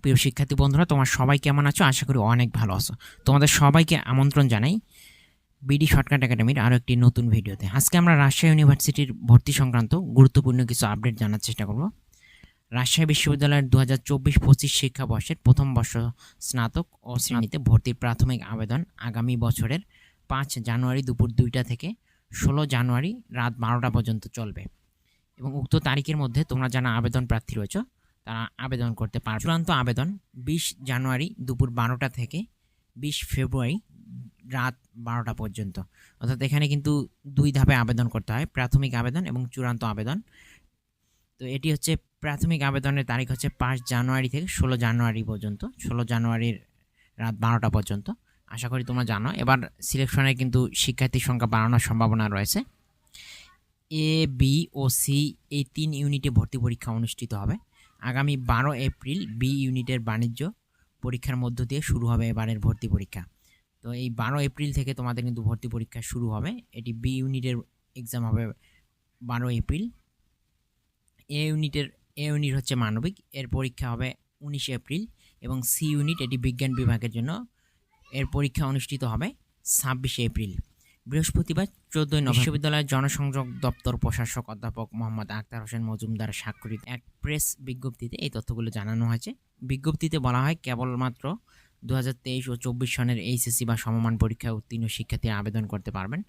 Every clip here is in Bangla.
প্রিয় শিক্ষার্থী বন্ধুরা, তোমার সবাই কেমন আছো? আশা করি অনেক ভালো আছো। তোমাদের সবাইকে আমন্ত্রণ জানাই বিডি শর্টকাট একাডেমির আরও একটি নতুন ভিডিওতে। আজকে আমরা রাজশাহী ইউনিভার্সিটির ভর্তি সংক্রান্ত গুরুত্বপূর্ণ কিছু আপডেট জানার চেষ্টা করব। রাজশাহী বিশ্ববিদ্যালয়ের দু হাজার চব্বিশ পঁচিশ শিক্ষাবর্ষের প্রথম বর্ষ স্নাতক ও শ্রেণীতে ভর্তির প্রাথমিক আবেদন আগামী বছরের পাঁচ জানুয়ারি দুপুর দুইটা থেকে ষোলো জানুয়ারি রাত বারোটা পর্যন্ত চলবে। এবং উক্ত তারিখের মধ্যে তোমরা যারা আবেদন প্রার্থী রয়েছে তারা আবেদন করতে পারবে। চূড়ান্ত আবেদন বিশ জানুয়ারি দুপুর বারোটা থেকে বিশ ফেব্রুয়ারি রাত বারোটা পর্যন্ত। অর্থাৎ এখানে কিন্তু দুই ধাপে আবেদন করতে হয়, প্রাথমিক আবেদন এবং চূড়ান্ত আবেদন। তো এটি হচ্ছে প্রাথমিক আবেদনের তারিখ হচ্ছে পাঁচ জানুয়ারি থেকে ষোলো জানুয়ারি পর্যন্ত, ষোলো জানুয়ারির রাত বারোটা পর্যন্ত। আশা করি তোমরা জানো। এবার সিলেকশনে কিন্তু শিক্ষার্থীর সংখ্যা বাড়ানোর সম্ভাবনা রয়েছে। এ বি ও সি এই তিন ইউনিটে ভর্তি পরীক্ষা অনুষ্ঠিত হবে। আগামী বারো এপ্রিল বি ইউনিটের বাণিজ্য পরীক্ষার মধ্য দিয়ে শুরু হবে এবারের ভর্তি পরীক্ষা। তো এই বারো এপ্রিল থেকে তোমাদের কিন্তু ভর্তি পরীক্ষা শুরু হবে। এটি বি ইউনিটের এক্সাম হবে বারো এপ্রিল। এ ইউনিটের, এ ইউনিট হচ্ছে মানবিক। এর পরীক্ষা হবে উনিশে এপ্রিল এবং সি ইউনিট এটি বিজ্ঞান বিভাগের জন্য। এর পরীক্ষা অনুষ্ঠিত হবে ছাব্বিশে এপ্রিল। বৃহস্পতিবার চোদ্দই বিশ্ববিদ্যালয়ের জনসংযোগ দপ্তর প্রশাসক অধ্যাপক মোহাম্মদ আক্তার হোসেন মজুমদার স্বাক্ষরিত এক প্রেস বিজ্ঞপ্তিতে এই তথ্যগুলো জানানো হয়েছে। বিজ্ঞপ্তিতে বলা হয় কেবলমাত্র দু হাজার তেইশ ও চব্বিশ সনের এইচএসসি বা সমমান পরীক্ষায় উত্তীর্ণ শিক্ষার্থীরা আবেদন করতে পারবেন।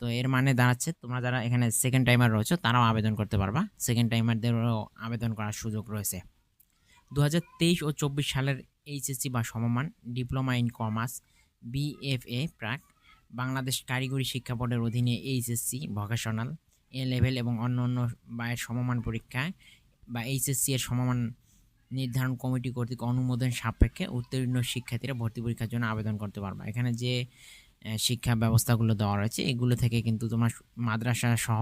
তো এর মানে দাঁড়াচ্ছে তোমরা যারা এখানে সেকেন্ড টাইমার রয়েছে তারাও আবেদন করতে পারবা। সেকেন্ড টাইমারদেরও আবেদন করার সুযোগ রয়েছে। দু হাজার তেইশ ও চব্বিশ সালের এইচএসসি বা সমমান ডিপ্লোমা ইন কমার্স বিএফএ প্রাক বাংলাদেশ কারিগরি শিক্ষা বোর্ডের অধীনে এইচএসসি ভোকেশনাল, এ লেভেল এবং অন্য অন্য বায়ের সমমান পরীক্ষায় বা এইচএসসি এর সমমান নির্ধারণ কমিটি কর্তৃক অনুমোদন সাপেক্ষে উত্তীর্ণ শিক্ষার্থীরা ভর্তি পরীক্ষার জন্য আবেদন করতে পারবে। এখানে যে শিক্ষা ব্যবস্থাগুলো দেওয়া রয়েছে, এগুলো থেকে কিন্তু তোমার মাদ্রাসা সহ,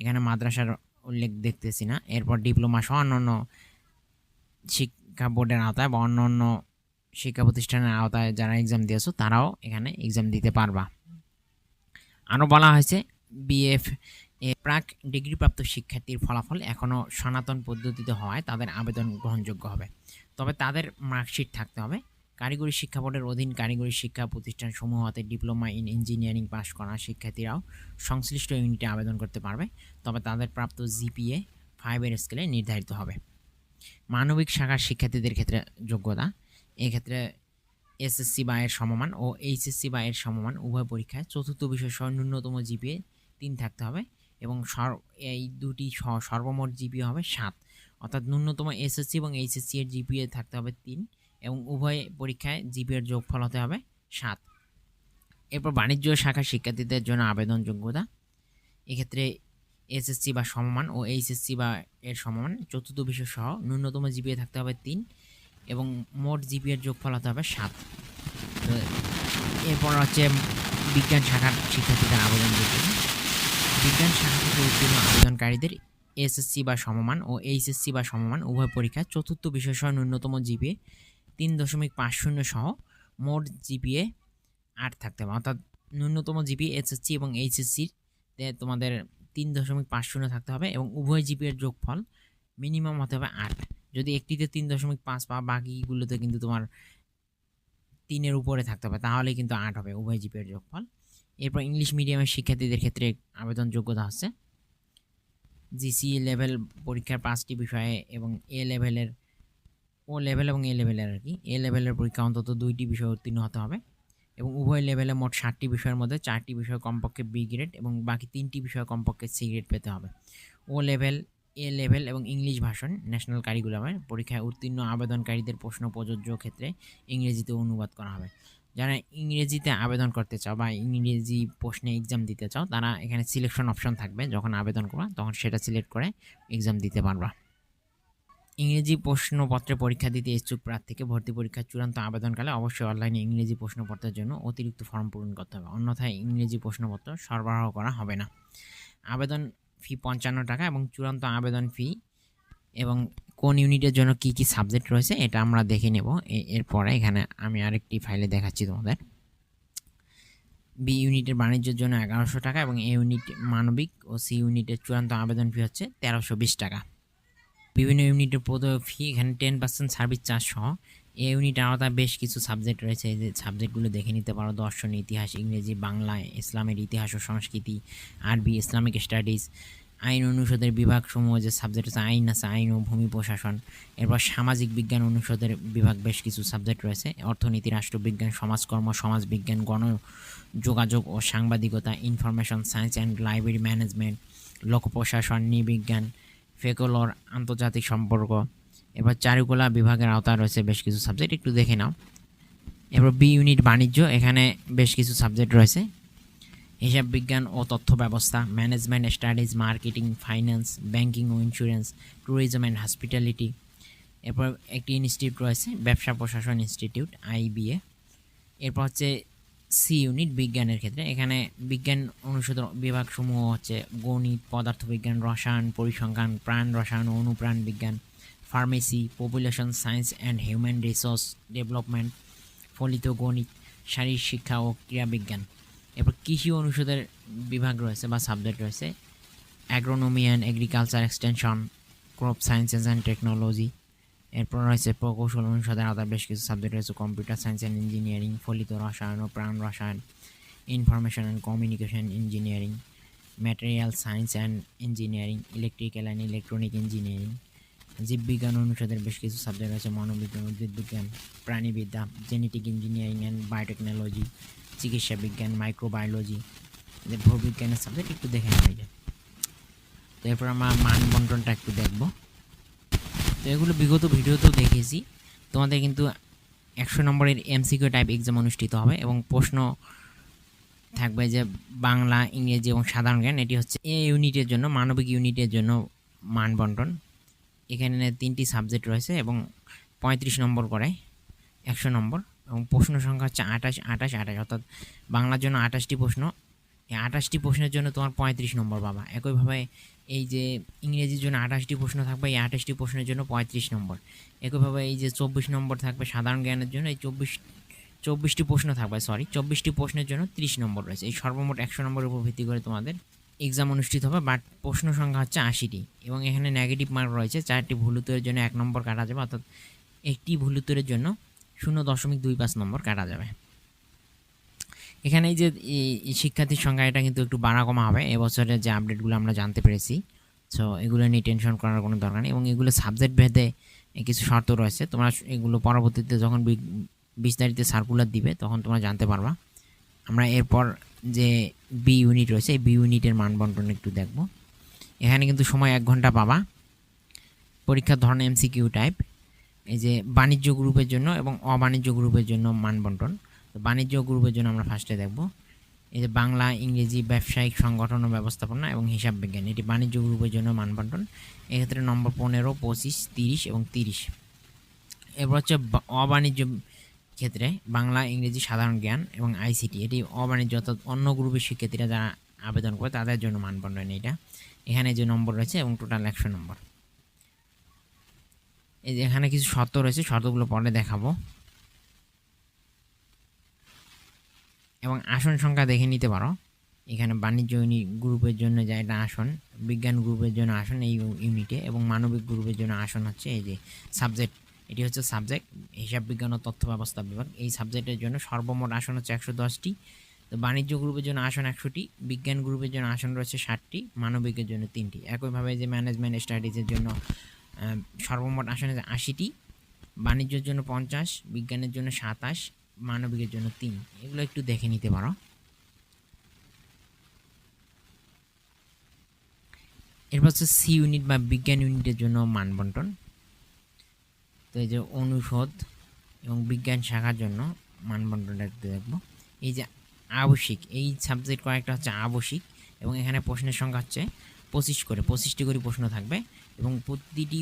এখানে মাদ্রাসার উল্লেখ দেখতেছি না। এরপর ডিপ্লোমা সহ অন্য অন্য শিক্ষা বোর্ডের আওতায় বা অন্য অন্য শিক্ষা প্রতিষ্ঠানের আওতায় যারা এক্সাম দিয়েছ, তারাও এখানে এক্সাম দিতে পারবা। আরও বলা হয়েছে বিএফ এ প্রাক ডিগ্রিপ্রাপ্ত শিক্ষার্থীর ফলাফল এখনও সনাতন পদ্ধতিতে হওয়ায় তাদের আবেদন গ্রহণযোগ্য হবে। তবে তাদের মার্কশিট থাকতে হবে। কারিগরি শিক্ষা বোর্ডের অধীন কারিগরি শিক্ষা প্রতিষ্ঠান সমূহ হতে ডিপ্লোমা ইন ইঞ্জিনিয়ারিং পাশ করা শিক্ষার্থীরাও সংশ্লিষ্ট ইউনিটে আবেদন করতে পারবে। তবে তাদের প্রাপ্ত জিপিএ ফাইভের স্কেলে নির্ধারিত হবে। মানবিক শাখার শিক্ষার্থীদের ক্ষেত্রে যোগ্যতা। এক্ষেত্রে এসএসসি বা এর সমমান ও এইচএসসি বা এর সমমান উভয় পরীক্ষায় চতুর্থ বিষয় সহ ন্যূনতম জিপিএ তিন থাকতে হবে এবং এই দুটি সর্বমোট জিপিএ হবে সাত। অর্থাৎ ন্যূনতম এসএসসি এবং এইচএসসি এর জিপিএ থাকতে হবে তিন এবং উভয় পরীক্ষায় জিপিএর যোগফল হতে হবে সাত। এরপর বাণিজ্য শাখার শিক্ষার্থীদের জন্য আবেদন যোগ্যতা। এক্ষেত্রে এসএসসি বা সমমান ও এইচএসসি বা এর সমমান চতুর্থ বিষয় সহ ন্যূনতম জিপিএ থাকতে হবে তিন এবং মোট জিপি এর যোগফল হতে হবে সাত। তো এরপর হচ্ছে বিজ্ঞান শাখার শিক্ষার্থীদের আবেদন বিজ্ঞান শাখা থেকে উত্তীর্ণ আবেদনকারীদের এসএসসি বা সমমান ও এইচএসসি বা সমমান উভয় পরীক্ষায় চতুর্থ বিষয় সহ ন্যূনতম জিপিএ তিন দশমিক পাঁচ শূন্য সহ মোট জিপিএ আট থাকতে হবে। অর্থাৎ ন্যূনতম জিপিএ এসএসসি এবং এইচএসসির তোমাদের তিন দশমিক পাঁচ শূন্য থাকতে হবে এবং উভয় জিপিএর যোগফল মিনিমাম হতে হবে আট। যদি একটিতে তিন দশমিক পাঁচ পা বাকিগুলোতে কিন্তু তোমার তিনের উপরে থাকতে হবে, তাহলে কিন্তু আট হবে, উভয় জিপিএর যোগফল। এরপর ইংলিশ মিডিয়ামের শিক্ষার্থীদের ক্ষেত্রে আবেদন যোগ্যতা হচ্ছে জিসি লেভেল পরীক্ষার পাঁচটি বিষয়ে এবং এ লেভেলের ও লেভেল এবং এ লেভেলের আর কি। এ লেভেলের পরীক্ষা অন্তত দুইটি বিষয় উত্তীর্ণ হতে হবে এবং উভয় লেভেলে মোট ষাটটি বিষয়ের মধ্যে চারটি বিষয় কমপক্ষে বি গ্রেড এবং বাকি তিনটি বিষয় কমপক্ষে সি গ্রেড পেতে হবে। ও লেভেল এ লেভেল এবং ইংলিশ ভাষণ ন্যাশনাল কারিকুলামের পরীক্ষায় উত্তীর্ণ আবেদনকারীদের প্রশ্ন প্রযোজ্য ক্ষেত্রে ইংরেজিতে অনুবাদ করা হবে। যারা ইংরেজিতে আবেদন করতে চাও বা ইংরেজি প্রশ্নে এক্সাম দিতে চাও, তারা এখানে সিলেকশন অপশন থাকবে। যখন আবেদন করবা, তখন সেটা সিলেক্ট করে এক্সাম দিতে পারবা। ইংরেজি প্রশ্নপত্রে পরীক্ষা দিতে ইচ্ছুক প্রার্থীকে ভর্তি পরীক্ষার চূড়ান্ত আবেদনকালে অবশ্যই অনলাইনে ইংরেজি প্রশ্নপত্রের জন্য অতিরিক্ত ফর্ম পূরণ করতে হবে। অন্যথায় ইংরেজি প্রশ্নপত্র সরবরাহ করা হবে না। আবেদন ফি পঞ্চান্ন টাকা এবং চূড়ান্ত আবেদন ফি এবং কোন ইউনিটের জন্য কি কি সাবজেক্ট রয়েছে, এটা আমরা দেখে নেব। এরপরে এখানে আমি আরেকটি ফাইলে দেখাচ্ছি তোমাদের। বি ইউনিটের বাণিজ্যের জন্য এগারোশো টাকা এবং এ ইউনিট মানবিক ও সি ইউনিটের চূড়ান্ত আবেদন ফি হচ্ছে তেরোশো বিশ টাকা। বিভিন্ন ইউনিটের ফি এখানে টেন পার্সেন্ট সার্ভিস চার্জ সহ এই ইউনিট আলাদা বেশ কিছু সাবজেক্ট রয়েছে। যে সাবজেক্টগুলো দেখে নিতে পারো, দর্শন, ইতিহাস, ইংরেজি, বাংলা, ইসলামের ইতিহাস ও সংস্কৃতি, আরবি, ইসলামিক স্টাডিজ আইন অনুষদের বিভাগসমূহ, যে সাবজেক্ট আছে, আইন আছে, আইন ও ভূমি প্রশাসন, এরপর সামাজিক বিজ্ঞান অনুষদের বিভাগ বেশ কিছু সাবজেক্ট রয়েছে, অর্থনীতি, রাষ্ট্রবিজ্ঞান, সমাজকর্ম, সমাজবিজ্ঞান, গণ যোগাযোগ ও সাংবাদিকতা information science and library management লোক প্রশাসন নৃবিজ্ঞান ফেকলর, আন্তর্জাতিক সম্পর্ক, এবার চারুকলা বিভাগের আওতায় রয়েছে বেশ কিছু সাবজেক্ট একটু দেখে নাও। এবার বি ইউনিট বাণিজ্য, এখানে বেশ কিছু সাবজেক্ট রয়েছে। হিসাব বিজ্ঞান ও তথ্য ব্যবস্থা management studies marketing finance banking O insurance tourism and hospitality এরপর একটি ইনস্টিটিউট রয়েছে, ব্যবসা প্রশাসন ইনস্টিটিউট আইবিএ এরপর হচ্ছে সি ইউনিট বিজ্ঞানের ক্ষেত্রে। এখানে বিজ্ঞান অনুষদের বিভাগসমূহ হচ্ছে গণিত, পদার্থবিজ্ঞান, রসায়ন, পরিসংখ্যান, প্রাণ রসায়ন, অনুপ্রাণ বিজ্ঞান, pharmacy, population science and human resource development, ফলিত গণিত, শারীরিক শিক্ষা ও ক্রীড়া বিজ্ঞান এরপর কৃষি অনুষদের বিভাগ রয়েছে বা সাবজেক্ট রয়েছে agronomy and agriculture extension crop sciences and technology এরপর রয়েছে প্রকৌশল অনুষদের আলাদা বেশ কিছু সাবজেক্ট রয়েছে কম্পিউটার সায়েন্স অ্যান্ড ইঞ্জিনিয়ারিং ফলিত রসায়ন ও প্রাণ রসায়ন information and communication engineering material science and engineering electrical and electronic engineering জীববিজ্ঞান অনুষদের বেশ কিছু সাবজেক্ট রয়েছে মনোবিজ্ঞান উদ্ভিদ বিজ্ঞান প্রাণীবিদ্যা জেনেটিক ইঞ্জিনিয়ারিং অ্যান্ড বায়োটেকনোলজি চিকিৎসা বিজ্ঞান মাইক্রোবায়োলজি এদের ভূবিজ্ঞানের সাবজেক্ট একটু দেখে নেওয়া যায় তো এরপর আমরা মান বন্টনটা একটু দেখব। তো এগুলো বিগত ভিডিওতেও দেখেছি তোমাদের কিন্তু একশো নম্বরের এমসিকিউ টাইপ এক্সাম অনুষ্ঠিত হবে এবং প্রশ্ন থাকবে যে বাংলা, ইংরেজি এবং সাধারণ জ্ঞান, এটি হচ্ছে এ ইউনিটের জন্য, মানবিক ইউনিটের জন্য মান বন্টন এখানে তিনটি সাবজেক্ট রয়েছে এবং পঁয়ত্রিশ নম্বর করে একশো নম্বর এবং প্রশ্ন সংখ্যা হচ্ছে আঠাশ আঠাশ আঠাশ। অর্থাৎ বাংলার জন্য আঠাশটি প্রশ্ন। এই আঠাশটি প্রশ্নের জন্য তোমার পঁয়ত্রিশ নম্বর পাবা। একইভাবে এই যে ইংরেজির জন্য আঠাশটি প্রশ্ন থাকবে, এই আঠাশটি প্রশ্নের জন্য পঁয়ত্রিশ নম্বর। একইভাবে এই যে চব্বিশ নম্বর থাকবে সাধারণ জ্ঞানের জন্য, এই চব্বিশ, চব্বিশটি প্রশ্ন থাকবে সরি চব্বিশটি প্রশ্নের জন্য ত্রিশ নম্বর রয়েছে। এই সর্বমোট একশো নম্বরের উপর ভিত্তি করে তোমাদের এক্সাম অনুষ্ঠিত হবে বাট প্রশ্ন সংখ্যা হচ্ছে আশিটি, এবং এখানে নেগেটিভ মার্ক রয়েছে, চারটি ভুল উত্তরের জন্য এক নম্বর কাটা যাবে, অর্থাৎ একটি ভুল উত্তরের জন্য শূন্য দশমিক দুই পাঁচ নম্বর কাটা যাবে। এখানে যে শিক্ষার্থীর সংখ্যা, এটা কিন্তু একটু বাড়া কমা হবে। এবছরের যে আপডেটগুলো আমরা জানতে পেরেছি। সো এগুলো নিয়ে টেনশন করার কোনো দরকার নেই এবং এগুলো সাবজেক্ট ভেদে কিছু শর্ত রয়েছে। তোমরা এগুলো পরবর্তীতে যখন বিস্তারিত সার্কুলার দিবে, তখন তোমরা জানতে পারবা। আমরা এরপর যে বি ইউনিট রয়েছে, এই বি ইউনিটের মান বন্টন একটু দেখব। এখানে কিন্তু সময় এক ঘণ্টা পাবা। পরীক্ষার ধরন এমসিকিউ টাইপ এই যে বাণিজ্য গ্রুপের জন্য এবং অবাণিজ্য গ্রুপের জন্য মান বন্টন তো বাণিজ্য গ্রুপের জন্য আমরা ফার্স্টে দেখব। এই যে বাংলা, ইংরেজি ব্যবসায়িক সংগঠন ও ব্যবস্থাপনা এবং হিসাব বিজ্ঞান, এটি বাণিজ্য গ্রুপের জন্য মান বন্টন এক্ষেত্রে নম্বর পনেরো, পঁচিশ, তিরিশ এবং তিরিশ। এরপর হচ্ছে অবাণিজ্য ক্ষেত্রে বাংলা, ইংরেজি সাধারণ জ্ঞান এবং আইসিটি। এটি অবাণিজ্য অর্থাৎ অন্য গ্রুপের শিক্ষার্থীরা যারা আবেদন করে, তাদের জন্য মান বন্টন এটা। এখানে যে নম্বর রয়েছে এবং টোটাল একশো নম্বর। এই যে এখানে কিছু শর্ত রয়েছে, শর্তগুলো পরে দেখাবো। এবং আসন সংখ্যা দেখে নিতে পারো। এখানে বাণিজ্য গ্রুপের জন্য যা এটা আসন, বিজ্ঞান গ্রুপের জন্য আসন এই ইউনিটে এবং মানবিক গ্রুপের জন্য আসন হচ্ছে এই যে সাবজেক্ট এটি হচ্ছে সাবজেক্ট হিসাব বিজ্ঞান ও তথ্য ব্যবস্থা বিভাগ। এই সাবজেক্টের জন্য সর্বমোট আসন হচ্ছে একশো দশটি। তো বাণিজ্য গ্রুপের জন্য আসন একশোটি, বিজ্ঞান গ্রুপের জন্য আসন রয়েছে ষাটটি, মানবিকের জন্য তিনটি। একইভাবে যে ম্যানেজমেন্ট স্টাডিজের জন্য সর্বমোট আসন আশিটি, বাণিজ্যের জন্য পঞ্চাশ, বিজ্ঞানের জন্য সাতাশ মানবিকের জন্য তিন। এগুলো একটু দেখে নিতে পারো। এরপর হচ্ছে সি ইউনিট বা বিজ্ঞান ইউনিটের জন্য মান বন্টন। তো এই যে অনুষদ এবং বিজ্ঞান শাখার জন্য মান বন্টনটা একটু দেখব। এই যে আবশ্যিক, এই সাবজেক্ট কয়েকটা হচ্ছে আবশ্যিক এবং এখানে প্রশ্নের সংখ্যা হচ্ছে পঁচিশ করে, পঁচিশটি করে প্রশ্ন থাকবে এবং প্রতিটি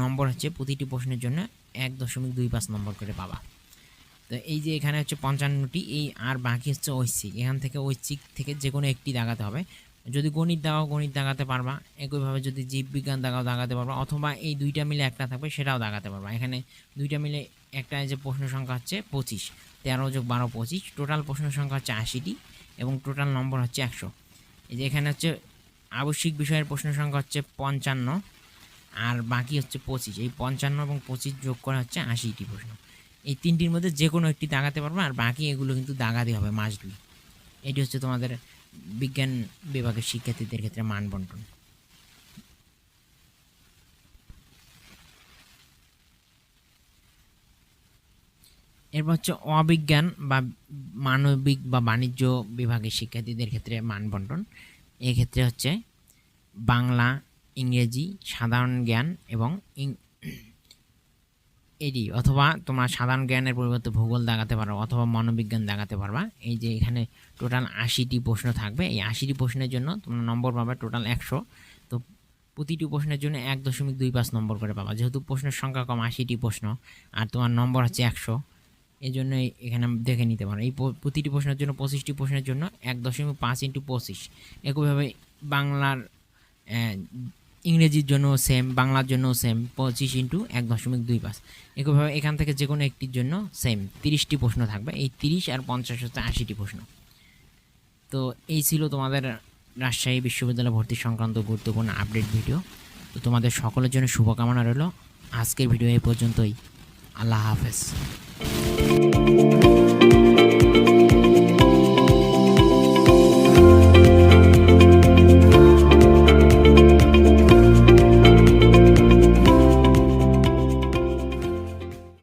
নম্বর হচ্ছে প্রতিটি প্রশ্নের জন্য এক দশমিক দুই পাঁচ নম্বর করে পাবা। তো এই যে এখানে হচ্ছে পঞ্চান্নটি, এই আর বাকি হচ্ছে ঐচ্ছিক। এখান থেকে ঐচ্ছিক থেকে যে কোনো একটি দাগাতে হবে। যদি গণিত দাগাও, গণিত দাগাতে পারবা। একইভাবে যদি জীববিজ্ঞান দাগাও, দাগাতে পারবা। অথবা এই দুইটা মিলে একটা থাকবে, সেটাও দাগাতে পারবা। এখানে দুইটা মিলে একটা যে প্রশ্ন সংখ্যা হচ্ছে পঁচিশ, তেরো যোগ বারো পঁচিশ। টোটাল প্রশ্ন সংখ্যা হচ্ছে আশিটি এবং টোটাল নম্বর হচ্ছে একশো। এই যে এখানে হচ্ছে আবশ্যিক বিষয়ের প্রশ্ন সংখ্যা হচ্ছে পঞ্চান্ন আর বাকি হচ্ছে পঁচিশ। এই পঞ্চান্ন এবং পঁচিশ যোগ করা হচ্ছে আশিটি প্রশ্ন। এই তিনটির মধ্যে যে কোনো একটি দাগাতে পারবে, আর বাকি এগুলো কিন্তু দাগাতে হবে মাসগুলি এটি হচ্ছে তোমাদের বিজ্ঞান বিভাগের শিক্ষার্থীদের ক্ষেত্রে মান বন্টন। এরপর হচ্ছে অবিজ্ঞান বা মানবিক বা বাণিজ্য বিভাগের শিক্ষার্থীদের ক্ষেত্রে মান বন্টন। এক্ষেত্রে হচ্ছে বাংলা, ইংরেজি, সাধারণ জ্ঞান এবং এটি অথবা তোমরা সাধারণ জ্ঞানের পরিবর্তে ভূগোল দাগাতে পারো, অথবা মনোবিজ্ঞান দাগাতে পারবা। এই যে এখানে টোটাল আশিটি প্রশ্ন থাকবে, এই আশিটি প্রশ্নের জন্য তোমরা নম্বর পাবে টোটাল একশো। তো প্রতিটি প্রশ্নের জন্য এক দশমিক দুই পাঁচ নম্বর করে পাবা, যেহেতু প্রশ্নের সংখ্যা কম, আশিটি প্রশ্ন, আর তোমার নম্বর হচ্ছে একশো। এই জন্য এখানে দেখে নিতে পারো। এই প্রতিটি প্রশ্নের জন্য, পঁচিশটি প্রশ্নের জন্য এক দশমিক পাঁচ ইন্টু পঁচিশ। একইভাবে বাংলার ইংরেজির জন্য সেম বাংলার জন্য সেম পঁচিশ ইন্টু এক দশমিক দুই পাঁচ। একইভাবে এখান থেকে যে কোনো একটির জন্য সেম তিরিশটি প্রশ্ন থাকবে। এই তিরিশ আর পঞ্চাশ হচ্ছে আশিটি প্রশ্ন। তো এই ছিল তোমাদের রাজশাহী বিশ্ববিদ্যালয় ভর্তি সংক্রান্ত গুরুত্বপূর্ণ আপডেট ভিডিও তো তোমাদের সকলের জন্য শুভকামনা রইল। আজকের ভিডিও এই পর্যন্তই। আল্লাহ হাফেজ।